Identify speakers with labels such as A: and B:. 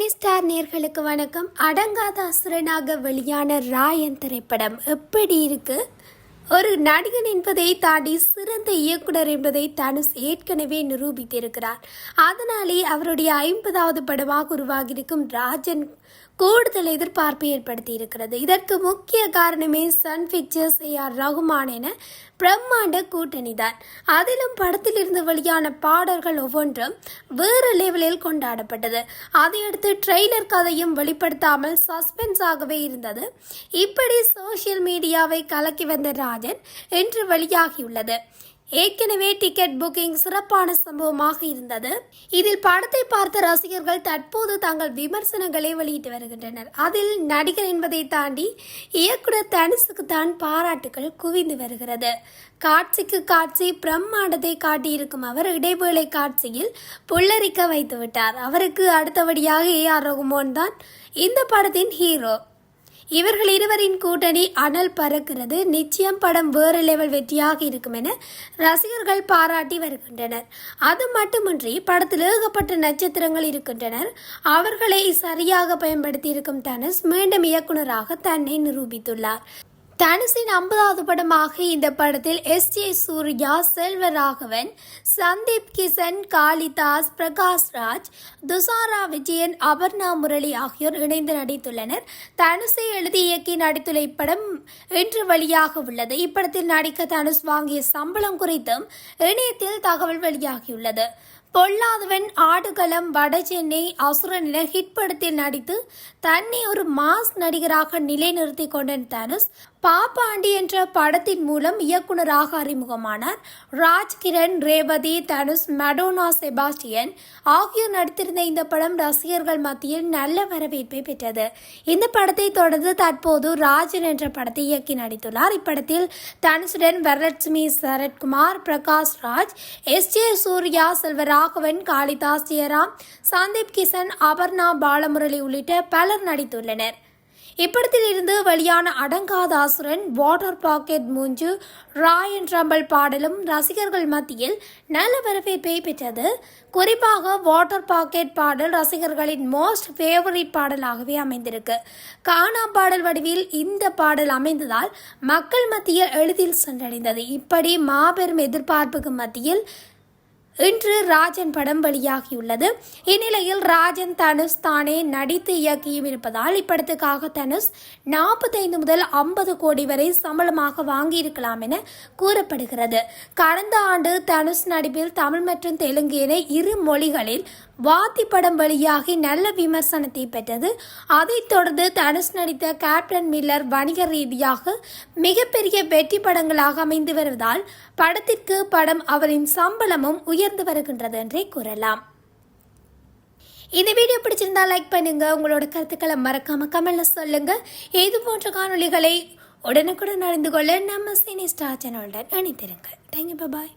A: Cine star நேர்களுக்கு வணக்கம். அடங்காத அசுரனாக வெளியான ராயன் திரைப்படம் எப்படி இருக்கு? ஒரு நடிகன் என்பதை தாண்டி சிறந்த இயக்குனர் என்பதை தனுஷ் ஏற்கனவே நிரூபித்திருக்கிறார். அதனாலே அவருடைய ஐம்பதாவது படமாக உருவாகியிருக்கும் ராஜன் கூடுதல் எதிர்பார்ப்பை ஏற்படுத்தி இருக்கிறது இதற்கு முக்கிய காரணமே Sun Pictures A R Rahman என பிரம்மாண்ட கூட்டணி தான். அதிலும் படத்திலிருந்து வெளியான பாடல்கள் ஒவ்வொன்றும் வேறு லெவலில் கொண்டாடப்பட்டது. அதையடுத்து ட்ரெய்லர் கதையும் வெளிப்படுத்தாமல் சஸ்பென்ஸாகவே இருந்தது. இப்படி சோஷியல் மீடியாவை கலக்கி வந்த ராஜ் நடராஜன் இன்று வெளியாகியுள்ளது. ஏற்கனவே டிக்கெட் புக்கிங் சிறப்பான சம்பவமாக இருந்தது. இதில் படத்தை பார்த்த ரசிகர்கள் தற்போது தங்கள் விமர்சனங்களை வெளியிட்டு வருகின்றனர். அதில் நடிகர் என்பதை தாண்டி இயக்குனர் தனுசுக்கு தான் பாராட்டுகள் குவிந்து வருகிறது. காட்சிக்கு காட்சி பிரம்மாண்டத்தை காட்டியிருக்கும் அவர் இடைவேளை காட்சியில் புல்லரிக்க வைத்துவிட்டார். அவருக்கு அடுத்தபடியாக ஏ ஆர் ரகுமோன் தான் இந்த படத்தின் ஹீரோ. இவர்கள் இருவரின் கூட்டணி அனல் பறக்கிறது. நிச்சயம் படம் வேறு லெவல் வெற்றியாக இருக்கும் என ரசிகர்கள் பாராட்டி வருகின்றனர். அது மட்டுமின்றி படத்தில் ஏகப்பட்ட நட்சத்திரங்கள் இருக்கின்றனர். அவர்களை சரியாக பயன்படுத்தி இருக்கும் தனுஷ் மீண்டும் இயக்குனராக தன்னை நிரூபித்துள்ளார். தனுஷின் ஐம்பதாவது படமாக இந்த படத்தில் எஸ் ஜே சூர்யா செல்வராகவன் சந்தீப் கிசன் காளிதாஸ் பிரகாஷ் ராஜ் துசாரா விஜயன் அபர்ணா முரளி ஆகியோர் இணைந்து நடித்துள்ளனர். தனுஷை எழுதி இயக்கி நடித்துள்ள இப்படம் இன்று வெளியாக உள்ளது. இப்படத்தில் நடிக்க தனுஷ் வாங்கிய சம்பளம் குறித்தும் இணையத்தில் தகவல் வெளியாகியுள்ளது. பொல்லாதவன் ஆடுகளம் வடசென்னை அசுரன் என ஹிட் படத்தில் நடித்து தன்னை ஒரு மாஸ் நடிகராக நிலைநிறுத்தி கொண்ட தனுஷ் பாப்பாண்டி என்ற படத்தின் மூலம் இயக்குனராக அறிமுகமானார். ராஜ்கிரண் ரேவதி தனுஷ் மடோனா செபாஸ்டியன் ஆகியோர் நடித்திருந்த இந்த படம் ரசிகர்கள் மத்தியில் நல்ல வரவேற்பை பெற்றது. இந்த படத்தை தொடர்ந்து தற்போது ராஜன் என்ற படத்தை இயக்கி நடித்துள்ளார். இப்படத்தில் தனுஷுடன் வரலட்சுமி சரத்குமார் பிரகாஷ் ராஜ் எஸ். ஜே. சூர்யா செல்வராகவன் காளிதாஸ் ஜெயராம் சந்தீப் கிஷன் அபர்ணா பாலமுரளி உள்ளிட்ட பலர் நடித்துள்ளனர். இப்படத்திலிருந்து வெளியான அடங்காத அசுரன் வாட்டர் பாக்கெட் மூஞ்சு ராயன் ரம்பல் பாடலும் ரசிகர்கள் மத்தியில் நல்ல வரவேற்பை பெற்றது. குறிப்பாக வாட்டர் பாக்கெட் பாடல் ரசிகர்களின் மோஸ்ட் ஃபேவரிட் பாடலாகவே அமைந்திருக்கு. கானா பாடல் வடிவில் இந்த பாடல் அமைந்ததால் மக்கள் மத்தியில் எளிதில் சென்றடைந்தது. இப்படி மாபெரும் எதிர்பார்ப்புக்கு மத்தியில் இன்று ராஜன் படம் வெளியாகியுள்ளது. இந்நிலையில் ராஜன் தனுஷ் தானே நடித்து இயக்கியும் இருப்பதால் இப்படத்துக்காக தனுஷ் நாற்பத்தைந்து முதல் ஐம்பது கோடி வரை சம்பளமாக வாங்கியிருக்கலாம் என கூறப்படுகிறது. கடந்த ஆண்டு தனுஷ் நடிப்பில் தமிழ் மற்றும் தெலுங்கு என இரு மொழிகளில் வாத்தி படம் வெளியாகி நல்ல விமர்சனத்தை பெற்றது. அதைத் தொடர்ந்து தனுஷ் நடித்த கேப்டன் மில்லர் வணிக ரீதியாக மிகப்பெரிய வெற்றி படங்களாக அமைந்து வருவதால் படத்திற்கு படம் அவரின் சம்பளமும் உயர்ந்து வருகின்றது என்றே கூறலாம். இந்த வீடியோ பிடிச்சிருந்தா லைக் பண்ணுங்க. உங்களோட கருத்துக்களை மறக்காம கமெண்ட்ல சொல்லுங்க. இது போன்ற காணொளிகளை உடனுக்குடன் அறிந்து கொள்ள நம்ம சினி ஸ்டார் சேனலுடன் இணைத்திருங்கள் தேங்க்யூ பாய்